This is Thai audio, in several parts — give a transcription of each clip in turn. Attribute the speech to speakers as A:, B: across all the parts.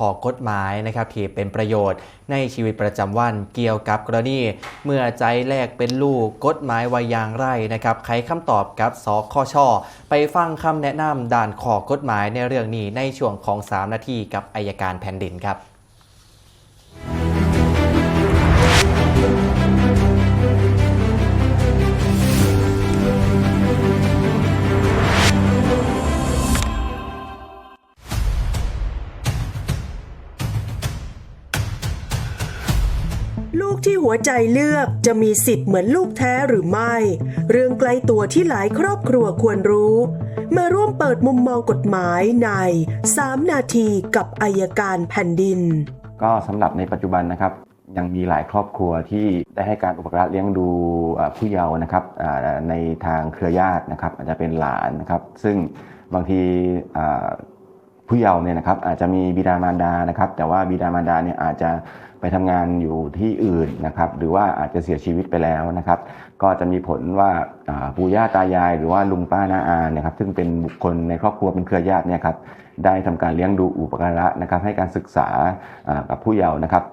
A: ข้อกฎหมายนะครับที่เป็นประโยชน์ในชีวิตประจำวันเกี่ยวกับกรณีเมื่อใจแลกเป็นลูกกฎหมายวายางไรนะครับไขคำตอบกับสคชไปฟังคำแนะนำด่านข้อกฎหมายในเรื่องนี้ในช่วงของ 3 นาทีกับอายการแผ่นดินครับ
B: ลูกที่หัวใจเลือกจะมีสิทธิ์เหมือนลูกแท้หรือไม่ เรื่องใกล้ตัวที่หลายครอบครัวควรรู้ มาร่วมเปิดมุมมองกฎหมายใน 3 นาทีกับอายการแผ่นดิน
C: ก็สำหรับในปัจจุบันนะครับ ยังมีหลายครอบครัวที่ได้ให้การอุปการะเลี้ยงดูผู้เยาว์นะครับในทางเครือญาตินะครับอาจจะเป็นหลานนะครับ ซึ่งบางที ผู้เยาว์เนี่ยนะครับอาจจะมีบิดามารดานะครับ แต่ว่าบิดามารดาเนี่ยอาจจะไปทำงานอยู่ที่อื่นนะครับ หรือว่าอาจจะเสียชีวิตไปแล้วนะครับ ก็จะมีผลว่าปู่ย่าตายาย หรือว่าลุงป้าน้าอาเนี่ยครับ ซึ่งเป็นบุคคลในครอบครัวเป็นเครือญาติเนี่ยครับได้ทำการเลี้ยงดูอุปการะนะครับ ให้การศึกษากับผู้เยาว์นะครับ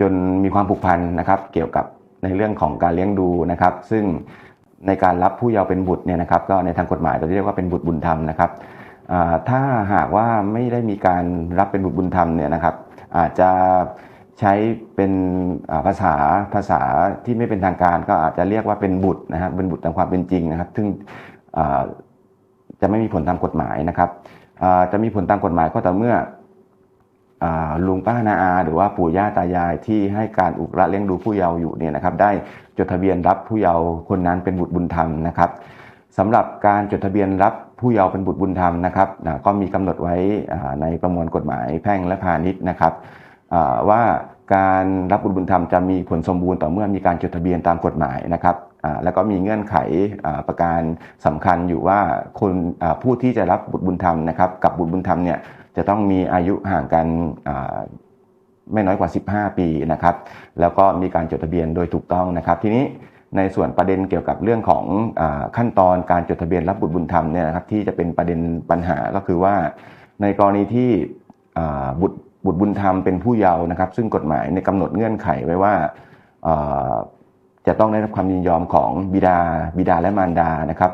C: จนมีความผูกพันนะครับ เกี่ยวกับในเรื่องของการเลี้ยงดูนะครับ ซึ่งในการรับผู้เยาว์เป็นบุตรเนี่ยนะครับ ก็ในทางกฎหมายเราเรียกว่าเป็นบุตรบุญธรรมนะครับ ถ้าหากว่าไม่ได้มีการรับเป็นบุตรบุญธรรมเนี่ยนะครับ อาจจะใช้เป็นภาษาภาษาที่ไม่เป็นทางการก็อาจจะเรียกว่าเป็นบุตรนะครับเป็นบุตรตามความเป็นจริงนะครับ ซึ่งจะไม่มีผลตามกฎหมายนะครับจะมีผลตามกฎหมายก็ต่อเมื่ออลุงป้านาอา หรือว่าปู่ย่าตายายที่ให้การอุปกระเลี้ยงดูผู้เยาว์อยู่เนี่ยนะครับ ได้จดทะเบียนรับผู้เยาว์คนนั้นเป็นบุตรบุญธรรมนะครับสำหรับการจดทะเบียนรับ ผู้เยาว์เป็นบุตรบุญธรรมนะครับก็มีกำหนดไว้ในประมวลกฎหมายแพ่งและพาณิชย์นะครับว่าการรับบุตรบุญธรรมจะมีผลสมบูรณ์ต่อเมื่อมีการจดทะเบียนตามกฎหมายนะครับแล้วก็มีเงื่อนไขประการสำคัญอยู่ว่าคนผู้ที่จะรับบุตรบุญธรรมนะครับกับบุตรบุญธรรมเนี่ยจะต้องมีอายุห่างกันไม่น้อยกว่า 15 ปีนะครับ แล้วก็มีการจดทะเบียนโดยถูกต้องนะครับ ทีนี้ ในส่วนประเด็นเกี่ยวกับเรื่องของอขั้นตอนการจดทะเบียนรับบุตรบุญธรรมเนี่ยนะครับที่จะเป็นประเด็นปัญหาก็คือว่า ในกรณีที่บุตรบุตรบุญธรรมเป็นผู้เยาว์นะครับ ซึ่งกฎหมายในกำหนดเงื่อนไขไว้ว่าจะต้องได้รับความยินยอมของบิดาบิดาและมารดานะครับ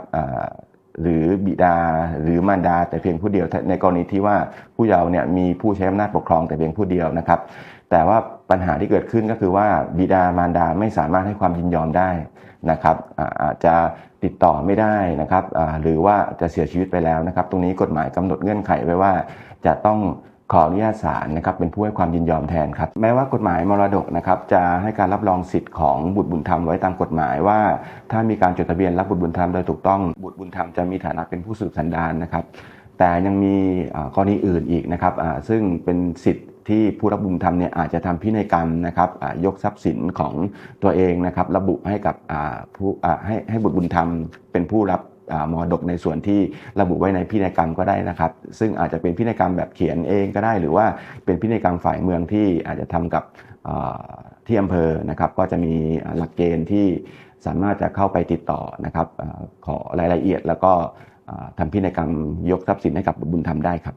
C: หรือบิดาหรือมารดา แต่เพียงผู้เดียวในกรณีที่ว่าผู้เยาว์เนี่ยมีผู้ใช้อำนาจปกครองแต่เพียงผู้เดียวนะครับ แต่ว่าปัญหาที่เกิดขึ้นก็คือว่าบิดามารดาไม่สามารถให้ความยินยอมได้นะครับอาจจะติดต่อไม่ได้นะครับหรือว่าจะเสียชีวิตไปแล้วนะครับ ตรงนี้กฎหมายกำหนดเงื่อนไขไว้ว่าจะต้อง ขออนุญาตศาลนะครับเป็นผู้ให้ความยินยอมแทนครับแม้ว่ากฎหมายมรดกนะครับจะให้การรับรองสิทธิ์ของบุตรบุญธรรมไว้ตามกฎหมายว่า ถ้ามีการจดทะเบียนรับบุตรบุญธรรมโดยถูกต้องบุตรบุญธรรมจะมีฐานะเป็นผู้สืบสันดานนะครับ แต่ยังมีกรณีอื่นอีกนะครับซึ่งเป็นสิทธิ์ที่ผู้รับบุญธรรมเนี่ยอาจจะทำพินัยกรรมนะครับยกทรัพย์สินของตัวเองนะครับ ระบุให้กับผู้ให้ให้บุตรบุญธรรมเป็นผู้รับ มรดกในส่วนที่ระบุไว้ในพินัยกรรมก็ได้นะครับ ซึ่งอาจจะเป็นพินัยกรรมแบบเขียนเองก็ได้ หรือว่าเป็นพินัยกรรมฝ่ายเมืองที่อาจจะทำกับที่อำเภอนะครับ ก็จะมีหลักเกณฑ์ที่สามารถจะเข้าไปติดต่อนะครับขอรายละเอียดแล้วก็อ่าทำพินัยกรรมยกทรัพย์สินให้กับบุญธรรมได้ครับ